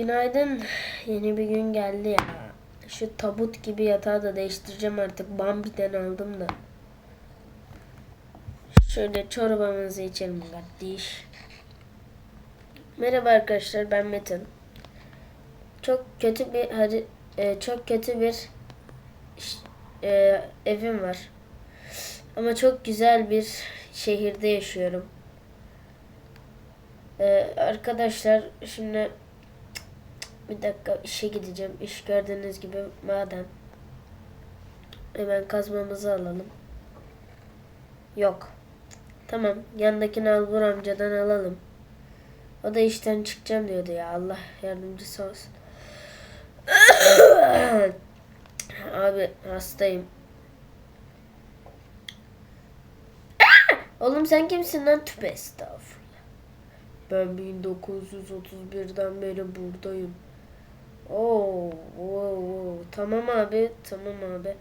Günaydın. Yeni bir gün geldi ya. Şu tabut gibi yatağı da değiştireceğim artık. Bambi'den aldım da. Şöyle çorbamızı içelim kardeş. Merhaba arkadaşlar ben Metin. Çok kötü bir hadi e, çok kötü bir e, evim var. Ama çok güzel bir şehirde yaşıyorum. E, arkadaşlar şimdi bir dakika işe gideceğim. İş gördüğünüz gibi maden. Hemen kazmamızı alalım. Yok. Tamam. Yandakini Albur amcadan alalım. O da işten çıkacağım diyordu ya. Allah yardımcısı olsun. Abi hastayım. Oğlum sen kimsin lan? Tübe estağfurullah. Ben 1931'den beri buradayım. Oo, oo, oo. Tamam abi, tamam abi.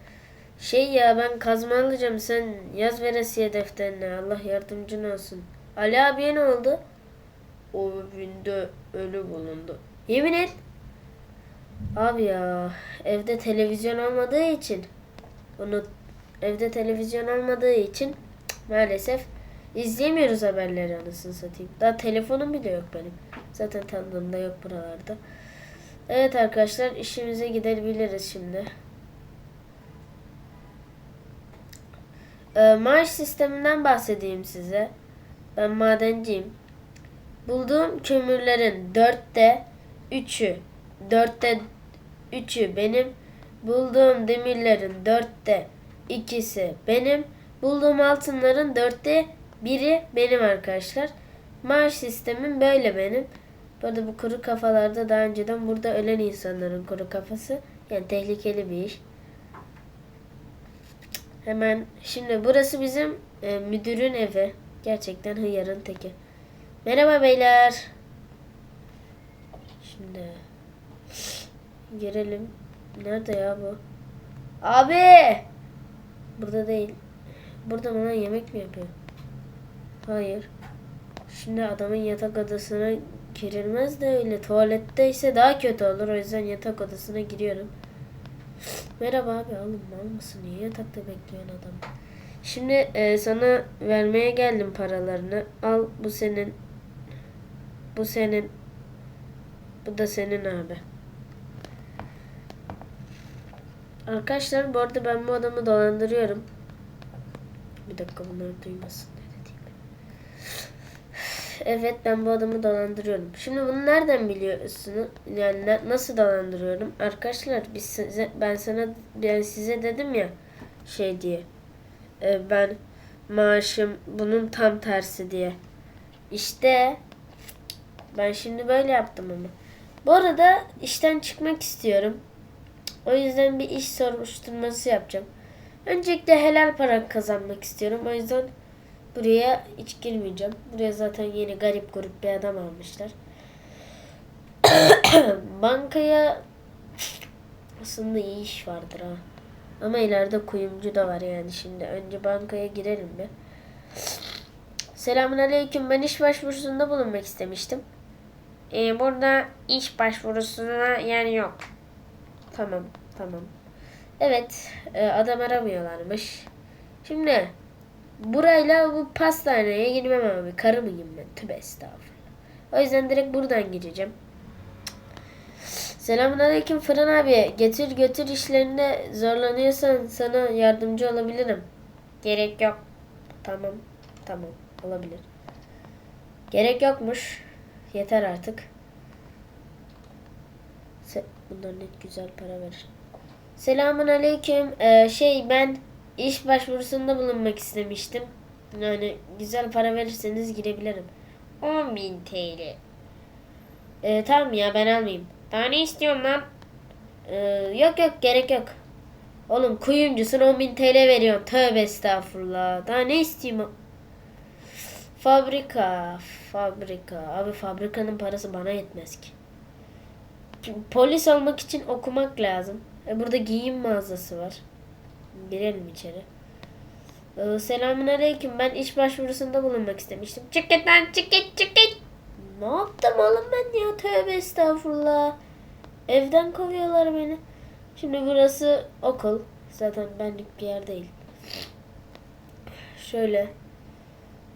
Şey ya ben kazma alacağım. Sen yaz veresiye defterine. Allah yardımcın olsun. Ali abiye ne oldu? O evinde ölü bulundu. Yemin et. Abi ya evde televizyon olmadığı için onu evde televizyon olmadığı için maalesef izleyemiyoruz haberleri anasını satayım. Daha telefonum bile yok benim. Zaten tanıdığım da yok buralarda. Evet arkadaşlar işimize gidebiliriz şimdi. Ee, maaş sisteminden bahsedeyim size. Ben madenciyim. Bulduğum kömürlerin dörtte üçü, dörtte üçü benim. Bulduğum demirlerin dörtte ikisi benim. Bulduğum altınların dörtte biri benim arkadaşlar. Maaş sistemim böyle benim. Bu arada bu kuru kafalarda daha önceden burada ölen insanların kuru kafası. Yani tehlikeli bir iş. Hemen şimdi burası bizim e, müdürün evi. Gerçekten hıyarın teki. Merhaba beyler. Şimdi girelim. Nerede ya bu? Abi! Burada değil. Burada bana yemek mi yapıyor? Hayır. Şimdi adamın yatak odasına girilmez de öyle. Tuvalette ise daha kötü olur. O yüzden yatak odasına giriyorum. Merhaba abi oğlum mal mısın? Niye yatakta bekliyorsun adam? Şimdi e, sana vermeye geldim paralarını. Al bu senin. Bu senin. Bu da senin abi. Arkadaşlar bu arada ben bu adamı dolandırıyorum. Bir dakika bunlar duymasın. Evet ben bu adamı dolandırıyorum. Şimdi bunu nereden biliyorsunuz? Yani na- nasıl dolandırıyorum? Arkadaşlar biz size, ben sana ben size dedim ya şey diye. e, ben maaşım bunun tam tersi diye. İşte ben şimdi böyle yaptım ama. Bu arada işten çıkmak istiyorum. O yüzden bir iş soruşturması yapacağım. Öncelikle helal para kazanmak istiyorum. O yüzden buraya hiç girmeyeceğim. Buraya zaten yeni garip grup bir adam almışlar. Bankaya aslında iyi iş vardır ha. Ama ileride kuyumcu da var yani şimdi. Önce bankaya girelim bir. Selamun aleyküm. Ben iş başvurusunda bulunmak istemiştim. Ee, burada iş başvurusuna yer yok. Tamam, tamam. Evet, e, adam aramıyorlarmış. Şimdi burayla bu pastaneye girmem abi. Karı mıyım ben? Tövbe estağfurullah. O yüzden direkt buradan gireceğim. Selamun aleyküm Fıran abi. Getir götür işlerinde zorlanıyorsan sana yardımcı olabilirim. Gerek yok. Tamam. Tamam. Olabilir. Gerek yokmuş. Yeter artık. Bunlar net güzel para verir. Selamun aleyküm. Ee, şey ben iş başvurusunda bulunmak istemiştim. Yani güzel para verirseniz girebilirim. 10.000 TL. Ee, tamam ya ben almayayım. Daha ne istiyorsun lan? Ee, yok yok gerek yok. Oğlum kuyumcusun 10.000 TL veriyorsun. Tövbe estağfurullah. Daha ne isteyeyim? Fabrika. Fabrika. Abi fabrikanın parası bana yetmez ki. Polis olmak için okumak lazım. E burada giyim mağazası var. Girelim içeri. Ee, selamun aleyküm. Ben iş başvurusunda bulunmak istemiştim. Çık git lan çık git çık git. Ne yaptım oğlum ben ya? Tövbe estağfurullah. Evden kovuyorlar beni. Şimdi burası okul. Zaten benlik bir yer değil. Şöyle.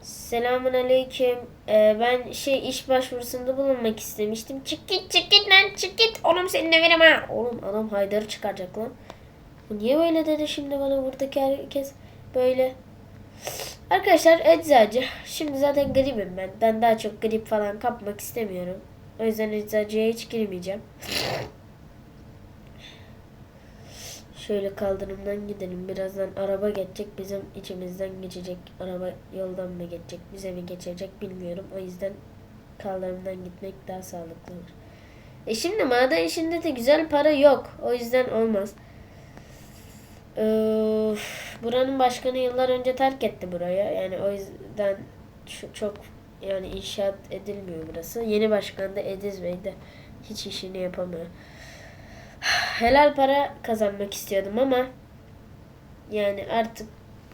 Selamun aleyküm. Ee, ben şey iş başvurusunda bulunmak istemiştim. Çık git çık git lan çık git. Oğlum seninle verem ha. Oğlum adam Haydar'ı çıkaracak lan. Bu niye böyle dedi şimdi bana buradaki herkes böyle. Arkadaşlar eczacı. Şimdi zaten gripim ben. Ben daha çok grip falan kapmak istemiyorum. O yüzden eczacıya hiç girmeyeceğim. Şöyle kaldırımdan gidelim. Birazdan araba geçecek. Bizim içimizden geçecek. Araba yoldan mı geçecek? Bize mi geçecek bilmiyorum. O yüzden kaldırımdan gitmek daha sağlıklı olur. E şimdi maden işinde de güzel para yok. O yüzden olmaz. Ee, buranın başkanı yıllar önce terk etti buraya. Yani o yüzden çok yani inşaat edilmiyor burası. Yeni başkan da Ediz Bey de hiç işini yapamıyor. Helal para kazanmak istiyordum ama yani artık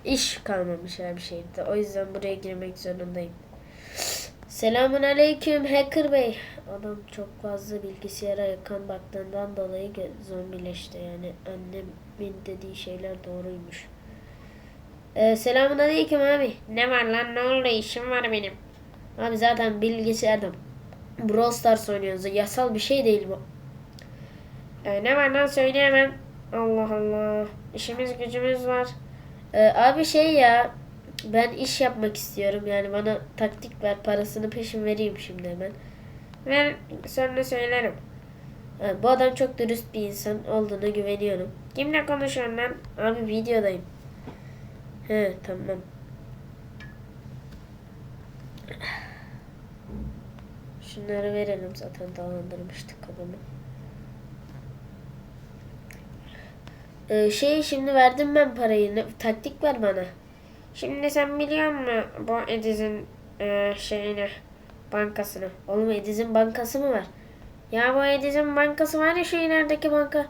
iş kalmamış her bir şeyde. O yüzden buraya girmek zorundayım. Selamun aleyküm Hacker Bey. Adam çok fazla bilgisayara yakın baktığından dolayı zombileşti. Yani annemin dediği şeyler doğruymuş. Ee, selamun aleyküm abi. Ne var lan ne oldu işim var benim. Abi zaten bilgisayarda Brawl Stars oynuyoruz. Yasal bir şey değil bu. Ee, ne var lan söyle hemen. Allah Allah. İşimiz gücümüz var. Ee, abi şey ya ben iş yapmak istiyorum. Yani bana taktik ver parasını peşin vereyim şimdi hemen. Ver sonra söylerim. Ha, bu adam çok dürüst bir insan olduğuna güveniyorum. Kimle konuşuyorsun lan? Abi videodayım. He tamam. Şunları verelim zaten dolandırmıştık adamı. Ee, şey şimdi verdim ben parayı. Ne- taktik ver bana. Şimdi sen biliyor musun bu Ediz'in e, şeyini, bankasını? Oğlum Ediz'in bankası mı var? Ya bu Ediz'in bankası var ya şu ilerideki banka.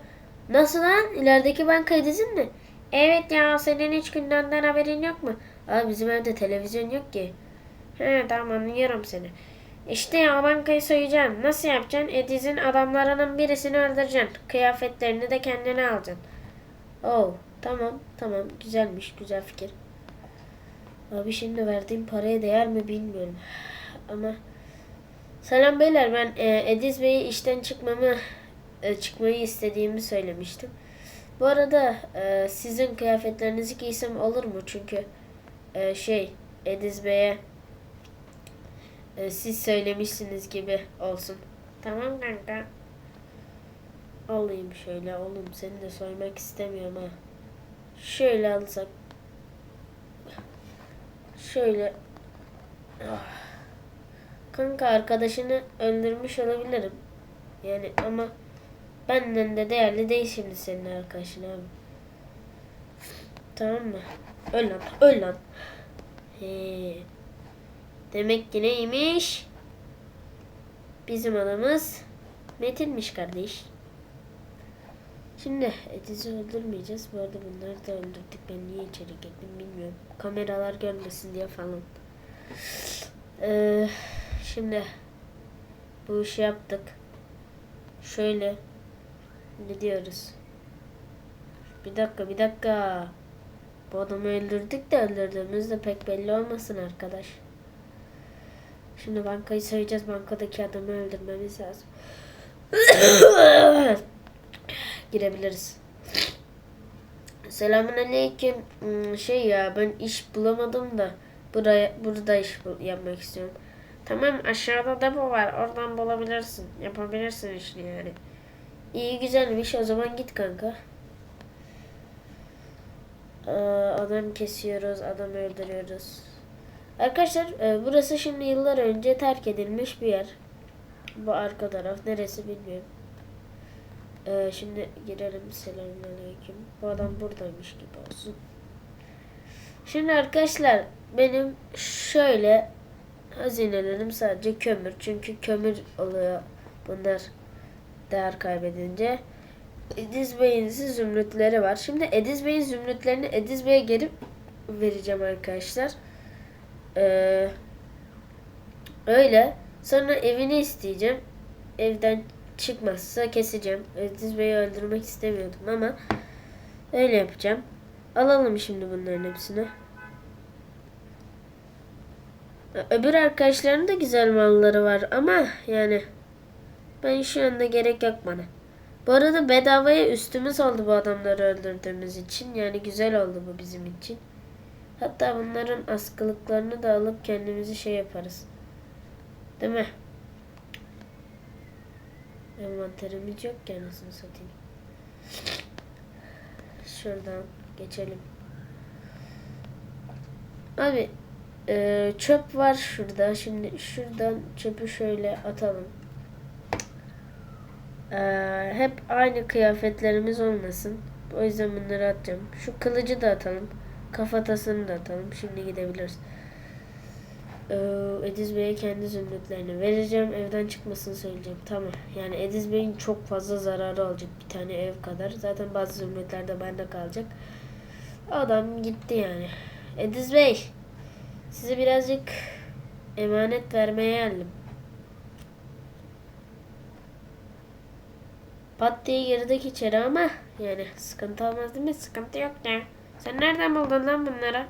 Nasıl lan? İlerideki banka Ediz'in mi? Evet ya senin hiç gündemden haberin yok mu? Abi bizim evde televizyon yok ki. He tamam anlıyorum seni. İşte ya bankayı soyacaksın. Nasıl yapacaksın? Ediz'in adamlarının birisini öldüreceksin. Kıyafetlerini de kendine alacaksın. Oh tamam tamam güzelmiş güzel fikir. Abi şimdi verdiğim paraya değer mi bilmiyorum. Ama Selam beyler ben e, Ediz Bey'i işten çıkmamı e, çıkmayı istediğimi söylemiştim. Bu arada e, sizin kıyafetlerinizi giysem olur mu? Çünkü e, şey Ediz Bey'e e, siz söylemişsiniz gibi olsun. Tamam kanka. Alayım şöyle oğlum seni de soymak istemiyorum ha. Şöyle alsak. Şöyle. Ah. Kanka arkadaşını öldürmüş olabilirim. Yani ama benden de değerli değil şimdi senin arkadaşın abi. Tamam mı? Öl lan, öl lan. He. Demek ki neymiş? Bizim adamız Metin'miş kardeş. Şimdi Ediz'i öldürmeyeceğiz. Bu arada bunları da öldürdük. Ben niye içeri girdim bilmiyorum. Kameralar görmesin diye falan. Ee, şimdi bu işi yaptık. Şöyle gidiyoruz. Bir dakika bir dakika. Bu adamı öldürdük de öldürdüğümüz de pek belli olmasın arkadaş. Şimdi bankayı soyacağız. Bankadaki adamı öldürmemiz lazım. Girebiliriz. Selamun aleyküm. Hmm, Şey ya ben iş bulamadım da buraya burada iş yapmak istiyorum. Tamam aşağıda depo var. Oradan bulabilirsin. Yapabilirsin işini yani. İyi güzelmiş o zaman git kanka. Ee, adam kesiyoruz, adam öldürüyoruz. Arkadaşlar e, burası şimdi yıllar önce terk edilmiş bir yer. Bu arka taraf neresi bilmiyorum. Ee, şimdi girelim selamünaleyküm. Bu adam buradaymış gibi olsun. Şimdi arkadaşlar benim şöyle hazinelerim sadece kömür. Çünkü kömür oluyor bunlar değer kaybedince. Ediz Bey'in zümrütleri var. Şimdi Ediz Bey'in zümrütlerini Ediz Bey'e geri vereceğim arkadaşlar. Ee, öyle. Sonra evini isteyeceğim. Evden çıkmazsa keseceğim. Ediz Bey'i öldürmek istemiyordum ama öyle yapacağım. Alalım şimdi bunların hepsini. Öbür arkadaşların da güzel malları var ama yani ben şu anda gerek yok bana. Bu arada bedavaya üstümüz oldu bu adamları öldürdüğümüz için. Yani güzel oldu bu bizim için. Hatta bunların askılıklarını da alıp kendimizi şey yaparız. Değil mi? Envanterimiz yok ki anasını satayım. Şuradan geçelim. Abi e, çöp var şurada. Şimdi şuradan çöpü şöyle atalım. E, hep aynı kıyafetlerimiz olmasın. O yüzden bunları atacağım. Şu kılıcı da atalım. Kafatasını da atalım. Şimdi gidebiliriz. Ee, Ediz Bey'e kendi zümrütlerini vereceğim. Evden çıkmasını söyleyeceğim. Tamam. Yani Ediz Bey'in çok fazla zararı olacak. Bir tane ev kadar. Zaten bazı zümrütler de bende kalacak. Adam gitti yani. Ediz Bey. Size birazcık emanet vermeye geldim. Pat diye girdik içeri ama yani sıkıntı olmaz değil mi? Sıkıntı yok ya. Sen nereden buldun lan bunları?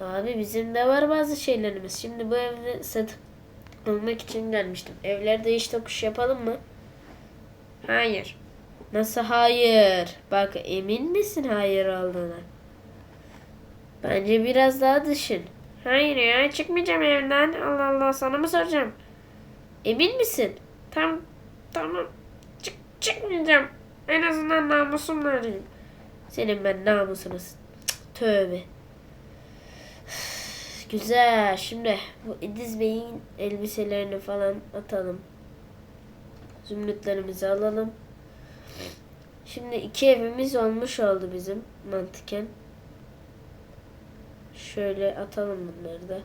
Abi bizim de var bazı şeylerimiz. Şimdi bu evi satıp almak için gelmiştim. Evlerde iş tokuş yapalım mı? Hayır. Nasıl hayır? Bak emin misin hayır olduğuna? Bence biraz daha düşün. Hayır ya çıkmayacağım evden. Allah Allah sana mı soracağım? Emin misin? Tam tamam. Çık, çıkmayacağım. En azından namusumla arayayım. Senin ben Cık, Tövbe. Güzel. Şimdi bu Ediz Bey'in elbiselerini falan atalım. Zümrütlerimizi alalım. Şimdi iki evimiz olmuş oldu bizim mantıken. Şöyle atalım bunları da.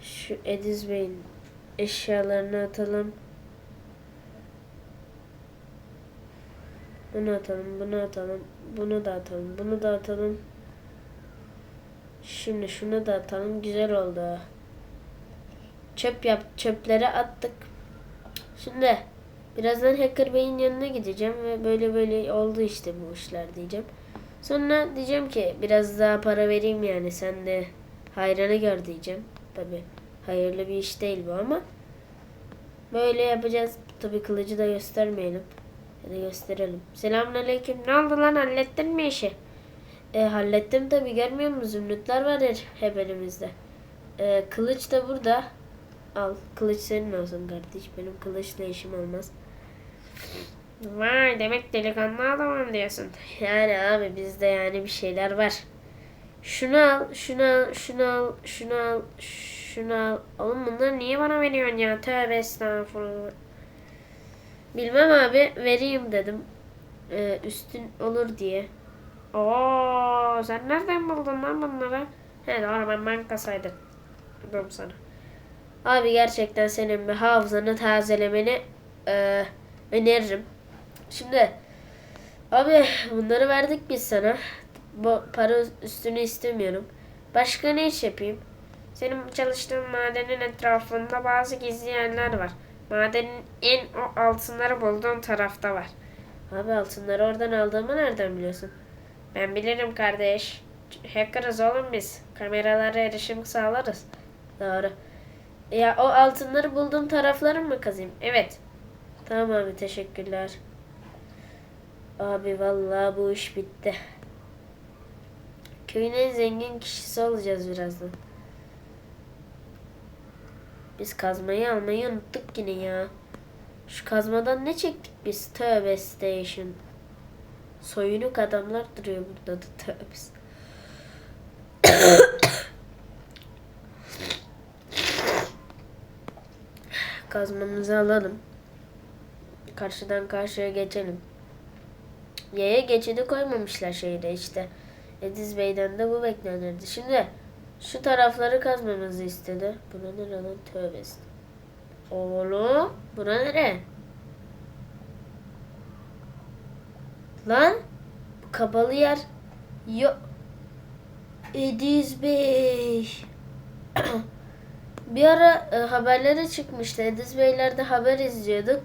Şu Ediz Bey'in eşyalarını atalım. Bunu atalım, bunu atalım, bunu da atalım, bunu da atalım. Şimdi şunu da atalım. Güzel oldu. Çöp yap, çöpleri attık. Şimdi birazdan Hacker Bey'in yanına gideceğim ve böyle böyle oldu işte bu işler diyeceğim. Sonra diyeceğim ki biraz daha para vereyim yani sen de hayranı gör diyeceğim. Tabi hayırlı bir iş değil bu ama böyle yapacağız. Tabi kılıcı da göstermeyelim. Ya da gösterelim. Selamünaleyküm. Ne oldu lan hallettin mi işi? E, hallettim tabi görmüyor musun? Zümrütler var hep elimizde. E, kılıç da burada. Al. Kılıç senin olsun kardeş. Benim kılıçla işim olmaz. Vay demek delikanlı adamım diyorsun. Yani abi bizde yani bir şeyler var. Şunu al, şunu al, şunu al, şunu al, şunu al. Oğlum bunları niye bana veriyorsun ya? Tövbe estağfurullah. Bilmem abi vereyim dedim. E, üstün olur diye. Oo, sen nereden buldun lan bunları? He doğru ben bankasaydım. Dedim sana. Abi gerçekten senin bir hafızanı tazelemeni e, öneririm. Şimdi abi bunları verdik biz sana. Bu para üstünü istemiyorum. Başka ne iş yapayım? Senin çalıştığın madenin etrafında bazı gizli yerler var. Madenin en o altınları bulduğun tarafta var. Abi altınları oradan aldığımı nereden biliyorsun? Ben bilirim kardeş. Hacker'ız oğlum biz. Kameralara erişim sağlarız. Doğru. Ya o altınları bulduğum tarafları mı kazayım? Evet. Tamam abi teşekkürler. Abi vallahi bu iş bitti. Köyün en zengin kişisi olacağız birazdan. Biz kazmayı almayı unuttuk yine ya. Şu kazmadan ne çektik biz? Tövbe station. Soyunuk adamlar duruyor burada da tövbe. Kazmamızı alalım. Karşıdan karşıya geçelim. Yaya geçidi koymamışlar şehre işte. Ediz Bey'den de bu beklenirdi. Şimdi şu tarafları kazmamızı istedi. Buna ne lan tövbesi. Oğlum buna nere? Lan bu kapalı yer. Yok. Ediz Bey. bir ara e, haberlere çıkmıştı. Ediz Beyler'de haber izliyorduk.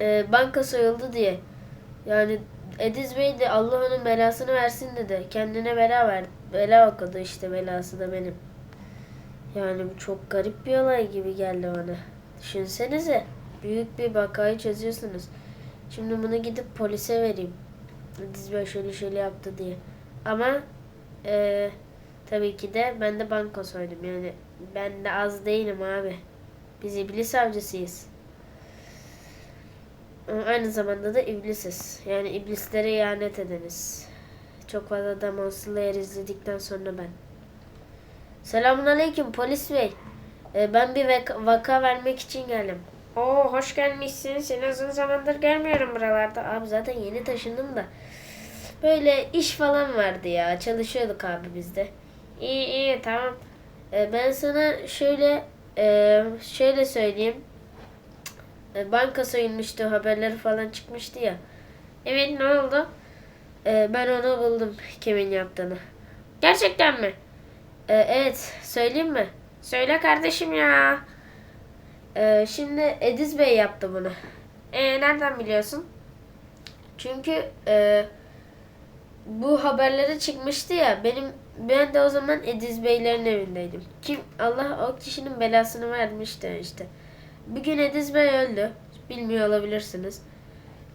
E, banka soyuldu diye. Yani Ediz Bey de Allah onun belasını versin dedi. Kendine bela ver. Bela okudu işte belası da benim. Yani bu çok garip bir olay gibi geldi bana. Düşünsenize. Büyük bir vakayı çözüyorsunuz. Şimdi bunu gidip polise vereyim. Ediz Bey şöyle şöyle yaptı diye. Ama e, tabii ki de ben de banka soydum. Yani ben de az değilim abi. Biz iblis avcısıyız. Aynı zamanda da iblisiz. Yani iblislere ihanet edeniz. Çok fazla Demon Slayer izledikten sonra ben. Selamun aleyküm polis bey. Ee, ben bir vaka, vaka vermek için geldim. Oo hoş gelmişsin. Seni uzun zamandır görmüyorum buralarda. Abi zaten yeni taşındım da. Böyle iş falan vardı ya. Çalışıyorduk abi biz de. İyi iyi tamam. Ee, ben sana şöyle e, şöyle söyleyeyim. E, banka soyulmuştu haberleri falan çıkmıştı ya. Evet ne oldu? E, ben onu buldum kimin yaptığını. Gerçekten mi? E, evet söyleyeyim mi? Söyle kardeşim ya. E, şimdi Ediz Bey yaptı bunu. Ee, nereden biliyorsun? Çünkü e, bu haberlere çıkmıştı ya benim ben de o zaman Ediz Beylerin evindeydim. Kim Allah o kişinin belasını vermişti işte. Bir gün Ediz Bey öldü. Bilmiyor olabilirsiniz.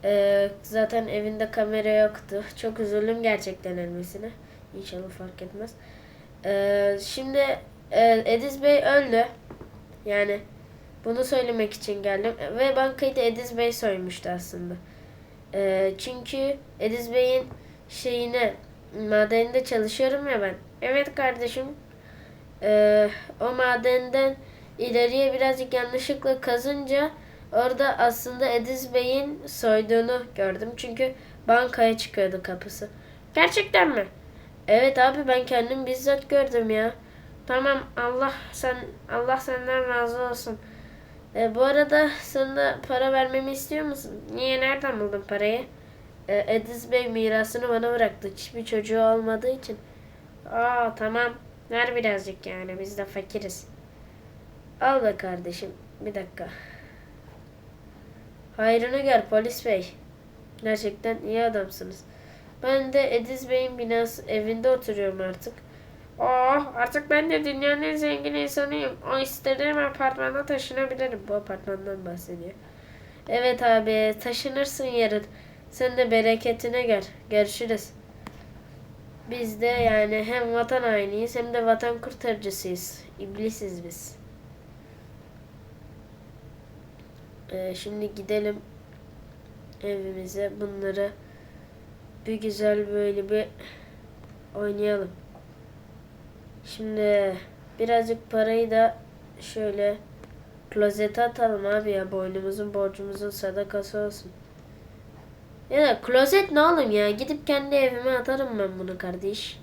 E, zaten evinde kamera yoktu. Çok üzüldüm gerçekten ölmesine. İnşallah fark etmez. E, şimdi e, Ediz Bey öldü. Yani bunu söylemek için geldim. Ve bankayı da Ediz Bey soymuştu aslında. Ee, çünkü Ediz Bey'in şeyine madeninde çalışıyorum ya ben. Evet kardeşim. Ee, o madenden ileriye birazcık yanlışlıkla kazınca orada aslında Ediz Bey'in soyduğunu gördüm. Çünkü bankaya çıkıyordu kapısı. Gerçekten mi? Evet abi ben kendim bizzat gördüm ya. Tamam Allah sen Allah senden razı olsun. Ee, bu arada sana para vermemi istiyor musun? Niye nereden buldun parayı? Ee, Ediz Bey mirasını bana bıraktı. Hiçbir çocuğu olmadığı için. Aa tamam. Ver birazcık yani biz de fakiriz. Al be kardeşim. Bir dakika. Hayrını gör polis bey. Gerçekten iyi adamsınız. Ben de Ediz Bey'in binası evinde oturuyorum artık. Oh artık ben de dünyanın en zengin insanıyım. O istediğim apartmana taşınabilirim. Bu apartmandan bahsediyor. Evet abi taşınırsın yarın. Sen de bereketine gör. Görüşürüz. Biz de yani hem vatan hainiyiz hem de vatan kurtarıcısıyız. İblisiz biz. Ee, şimdi gidelim evimize. Bunları bir güzel böyle bir oynayalım. Şimdi birazcık parayı da şöyle klozete atalım abi ya. Boynumuzun borcumuzun sadakası olsun. Ya da klozet ne oğlum ya? Gidip kendi evime atarım ben bunu kardeş.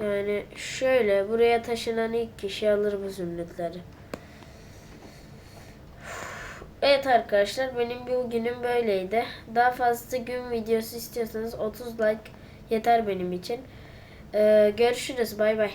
Yani şöyle buraya taşınan ilk kişi alır bu zümrütleri. Evet arkadaşlar benim bu günüm böyleydi. Daha fazla gün videosu istiyorsanız 30 like yeter benim için. Ee, görüşürüz bay bay.